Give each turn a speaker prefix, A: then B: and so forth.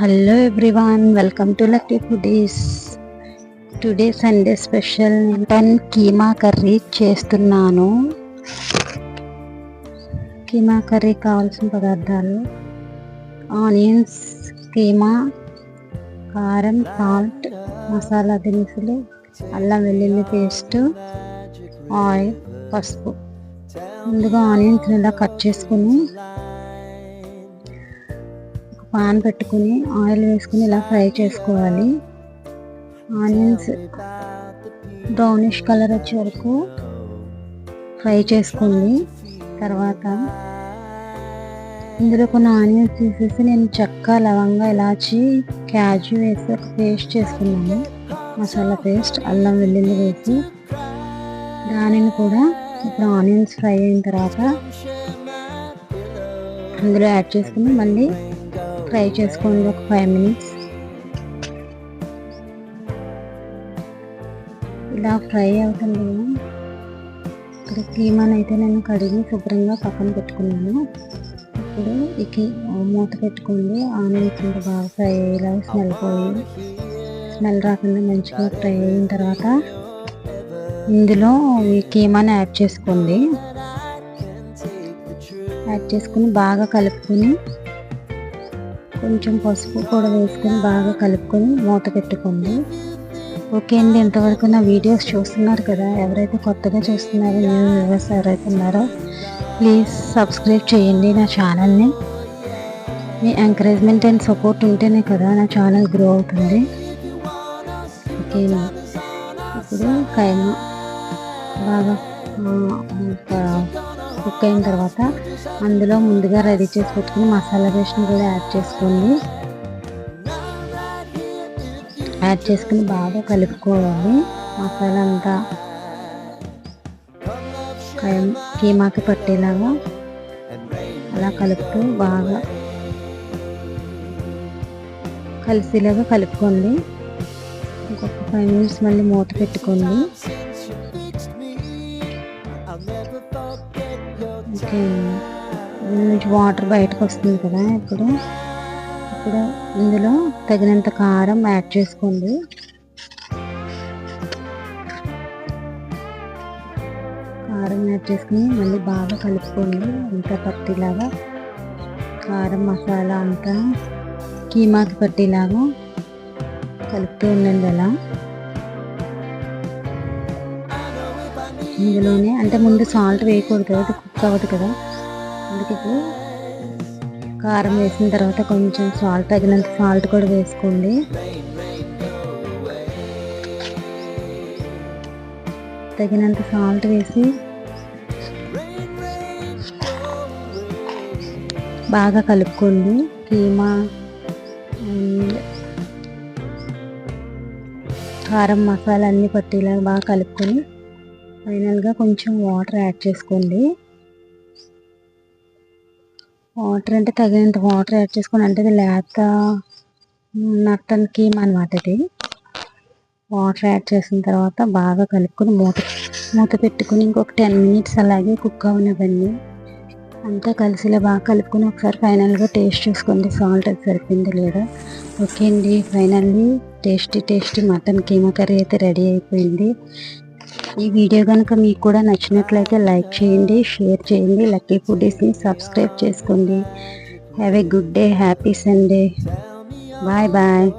A: Hello everyone welcome to lucky foodies today Sunday special mutton keema curry చేస్తున్నాను. Keema curry కావాల్సిన పదార్థాలు. Onions keema కారం salt masala దినుసులు అల్లం వెల్లుల్లి పేస్ట్ ఆయిల్ పసుపు. ముందుగా ఆనియన్స్ ఇలా కట్ చేసుకుని పాన్ పెట్టుకుని ఆయిల్ వేసుకుని ఇలా ఫ్రై చేసుకోవాలి. ఆనియన్స్ బ్రౌనిష్ కలర్ వచ్చే వరకు ఫ్రై చేసుకోండి. తర్వాత ఇందులో కొన్ని ఆనియన్స్ తీసేసి నేను చెక్క లవంగా ఇలాచి క్యాజు వేసి ఒక పేస్ట్ చేసుకున్నాను. మసాలా పేస్ట్ అల్లం వెల్లుల్లి వేసి దానిని కూడా ఇప్పుడు ఆనియన్స్ ఫ్రై అయిన తర్వాత అందులో యాడ్ చేసుకుని మళ్ళీ ఫ్రై చేసుకోండి ఒక ఫైవ్ మినిట్స్ ఇలా ఫ్రై అవుతుంది ఇక్కడ కీమాని అయితే నేను కడిగి శుభ్రంగా పక్కన పెట్టుకున్నాను. ఇప్పుడు ఈ మూత పెట్టుకోండి ఆనియన్స్ ఇంకా బాగా ఫ్రై అయ్యేలా స్మెల్ పోయి స్మెల్ రాకుండా మంచిగా ఫ్రై అయిన తర్వాత ఇందులో ఈ కీమాని యాడ్ చేసుకోండి యాడ్ చేసుకుని బాగా కలుపుకొని కొంచెం పసుపు కూడా వేసుకొని బాగా కలుపుకొని మూత పెట్టుకోండి. ఓకే అండి ఇంతవరకు నా వీడియోస్ చూస్తున్నారు కదా ఎవరైతే కొత్తగా చూస్తున్నారో న్యూ వ్యూవర్స్ ఎవరైతే ఉన్నారో ప్లీజ్ సబ్స్క్రైబ్ చేయండి నా ఛానల్ని. మీ ఎంకరేజ్మెంట్ అండ్ సపోర్ట్ ఉంటేనే కదా నా ఛానల్ గ్రో అవుతుంది. ఓకే ఇప్పుడు కైమ బాగా కుక్ అయిన తర్వాత అందులో ముందుగా రెడీ చేసి పెట్టుకుని మసాలా పేస్ట్ని కూడా యాడ్ చేసుకోండి. యాడ్ చేసుకుని బాగా కలుపుకోవాలి. మసాలా అంతా కీమాకి పట్టేలాగా అలా కలుపుతూ బాగా కలిసేలాగా కలుపుకోండి. ఇంకొక ఫైవ్ మినిట్స్ మళ్ళీ మూత పెట్టుకోండి. నుంచి వాటర్ బయటకు వస్తుంది కదా ఇప్పుడు. ఇప్పుడు ఇందులో తగినంత కారం యాడ్ చేసుకోండి. కారం యాడ్ చేసుకుని మళ్ళీ బాగా కలుపుకోండి. అంతా పట్టిలాగా. కారం మసాలా అంతా కీమాకి పట్టిలాగా కలుపుతూ ఉండండి అలా. ఇందులోనే అంటే ముందు సాల్ట్ వేయకూడదు అది కుక్ అవ్వదు కదా. అందుకే ఇప్పుడు కారం వేసిన తర్వాత కొంచెం సాల్ట్ తగినంత సాల్ట్ కూడా వేసుకోండి. తగినంత సాల్ట్ వేసి బాగా కలుపుకోండి. కీమా కారం మసాలా అన్నీ పట్టేలా బాగా కలుపుకొని ఫైనల్గా కొంచెం వాటర్ యాడ్ చేసుకోండి. వాటర్ అంటే తగినంత వాటర్ యాడ్ చేసుకోండి అంటే అది లేత నట్టన్ కీమ్ అనమాట ఇది. వాటర్ యాడ్ చేసిన తర్వాత బాగా కలుపుకొని మూత మూత పెట్టుకుని ఇంకొక టెన్ మినిట్స్ అలాగే కుక్ అవనివ్వండి. అంతా కలిసిలా బాగా కలుపుకొని ఒకసారి ఫైనల్గా టేస్ట్ చూసుకోండి. సాల్ట్ అది సరిపోయింది లేదా. ఓకే అండి finally tasty tasty mutton keema curry అయితే రెడీ అయిపోయింది. ఈ వీడియో కనుక మీకు కూడా నచ్చినట్లయితే లైక్ చేయండి షేర్ చేయండి లక్కీ ఫుడీస్ని సబ్స్క్రైబ్ చేసుకోండి. Have a good day happy Sunday. Bye bye.